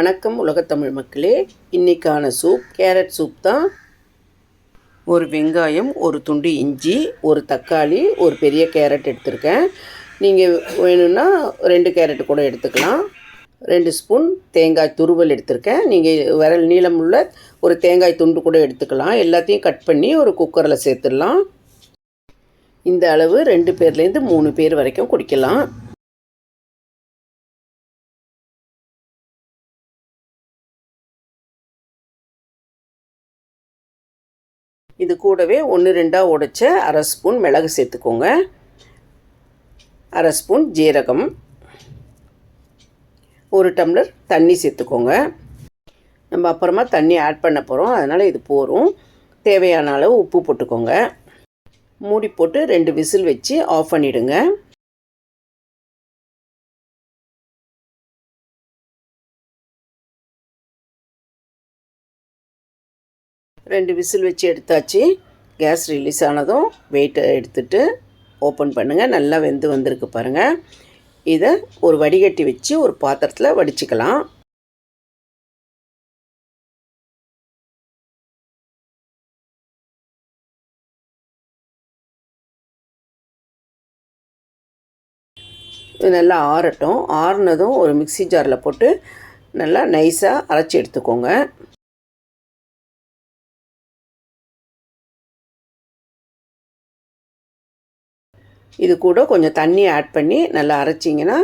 வணக்கம் உலகத்தமிழ் மக்களே. இன்றைக்கான சூப் கேரட் சூப் தான். ஒரு வெங்காயம் ஒரு துண்டு இஞ்சி ஒரு தக்காளி ஒரு பெரிய கேரட் எடுத்திருக்கேன். நீங்கள் வேணும்னா ரெண்டு கேரட் கூட எடுத்துக்கலாம். ரெண்டு ஸ்பூன் தேங்காய் துருவல் எடுத்திருக்கேன். நீங்கள் விரல் நீளமுள்ள ஒரு தேங்காய் துண்டு கூட எடுத்துக்கலாம். எல்லாத்தையும் கட் பண்ணி ஒரு குக்கரில் சேர்த்துடலாம். இந்த அளவு ரெண்டு பேர்லேருந்து மூணு பேர் வரைக்கும் குடிக்கலாம். இது கூடவே ஒன்று ரெண்டாக உடைச்ச அரை ஸ்பூன் மிளகு சேர்த்துக்கோங்க. அரை ஸ்பூன் ஜீரகம். ஒரு டம்ளர் தண்ணி சேர்த்துக்கோங்க. நம்ம அப்புறமா தண்ணி ஆட் பண்ண போகிறோம் அதனால் இது போகும் தேவையான அளவு உப்பு போட்டுக்கோங்க. மூடி போட்டு ரெண்டு விசில் வச்சு ஆஃப் பண்ணிவிடுங்க ரெண்டு விசில் வச்சு எடுத்தாச்சு. கேஸ் ரிலீஸ் ஆனதும் வெயிட்டை எடுத்துட்டு ஓப்பன் பண்ணுங்கள் நல்லா வெந்து வந்திருக்கு பாருங்கள் இதை ஒரு வடிகட்டி வச்சு ஒரு பாத்திரத்தில் வடிச்சுக்கலாம். இது நல்லா ஆறட்டும். ஆறுனதும் ஒரு மிக்சி ஜாரில் போட்டு நல்லா நைஸாக அரைச்சி எடுத்துக்கோங்க. இது கூட கொஞ்சம் தண்ணி ஆட் பண்ணி நல்லா அரைச்சிங்கன்னா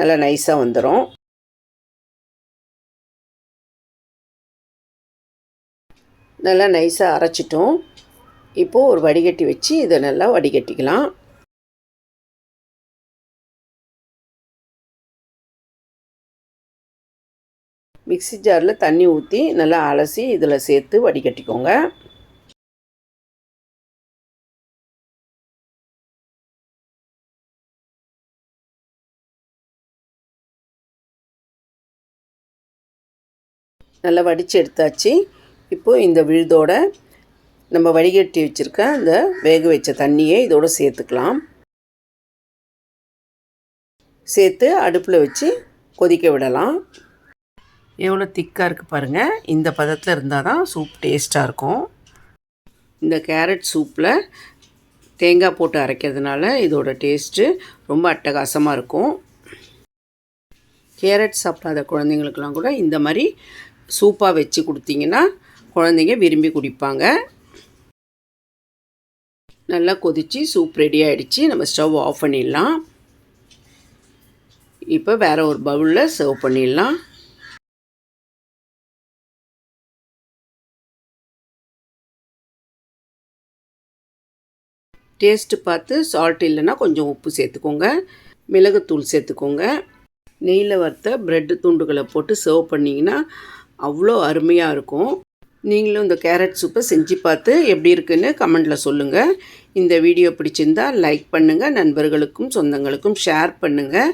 நல்லா நைஸாக வந்துடும் நல்லா நைஸாக அரைச்சிட்டோம். இப்போது ஒரு வடிகட்டி வச்சு இதை நல்லா வடிகட்டிக்கலாம். மிக்சி ஜாரில் தண்ணி ஊற்றி நல்லா அலசி இதில் சேர்த்து வடிகட்டிக்கோங்க. நல்லா வடித்து எடுத்தாச்சு. இப்போது இந்த விழுதோட நம்ம வடிகட்டி வச்சுருக்க அந்த வேக வச்ச தண்ணியை இதோடு சேர்த்துக்கலாம். சேர்த்து அடுப்பில் வச்சு கொதிக்க விடலாம். எவ்வளோ திக்காக இருக்குது பாருங்கள் இந்த பதத்தில் இருந்தால் தான் சூப் டேஸ்ட்டாக இருக்கும். இந்த கேரட் சூப்பில் தேங்காய் போட்டு அரைக்கிறதுனால இதோட டேஸ்ட்டு ரொம்ப அட்டகாசமாக இருக்கும். கேரட் சாப்பிடாத குழந்தைங்களுக்கெல்லாம் கூட இந்த மாதிரி சூப்பாக வச்சு கொடுத்தீங்கன்னா குழந்தைங்க விரும்பி குடிப்பாங்க. நல்லா கொதித்து சூப் ரெடி ஆகிடுச்சு நம்ம ஸ்டவ் ஆஃப் பண்ணிடலாம். இப்போ வேறு ஒரு பவுலில் சர்வ் பண்ணிடலாம். டேஸ்ட்டு பார்த்து சால்ட் இல்லைன்னா கொஞ்சம் உப்பு சேர்த்துக்கோங்க. மிளகுத்தூள் சேர்த்துக்கோங்க. நெய்யில் வறுத்த ப்ரெட்டு துண்டுகளை போட்டு சர்வ் பண்ணிங்கன்னா அவ்வளோ அருமையாக இருக்கும். நீங்களும் இந்த கேரட் சூப்பை செஞ்சு பார்த்து எப்படி இருக்குன்னு கமெண்டில் சொல்லுங்கள் இந்த வீடியோ பிடிச்சிருந்தால் லைக் பண்ணுங்கள் நண்பர்களுக்கும் சொந்தங்களுக்கும் ஷேர் பண்ணுங்கள்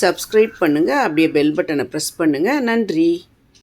சப்ஸ்கிரைப் பண்ணுங்கள் அப்படியே பெல் பட்டனை ப்ரெஸ் பண்ணுங்கள் நன்றி.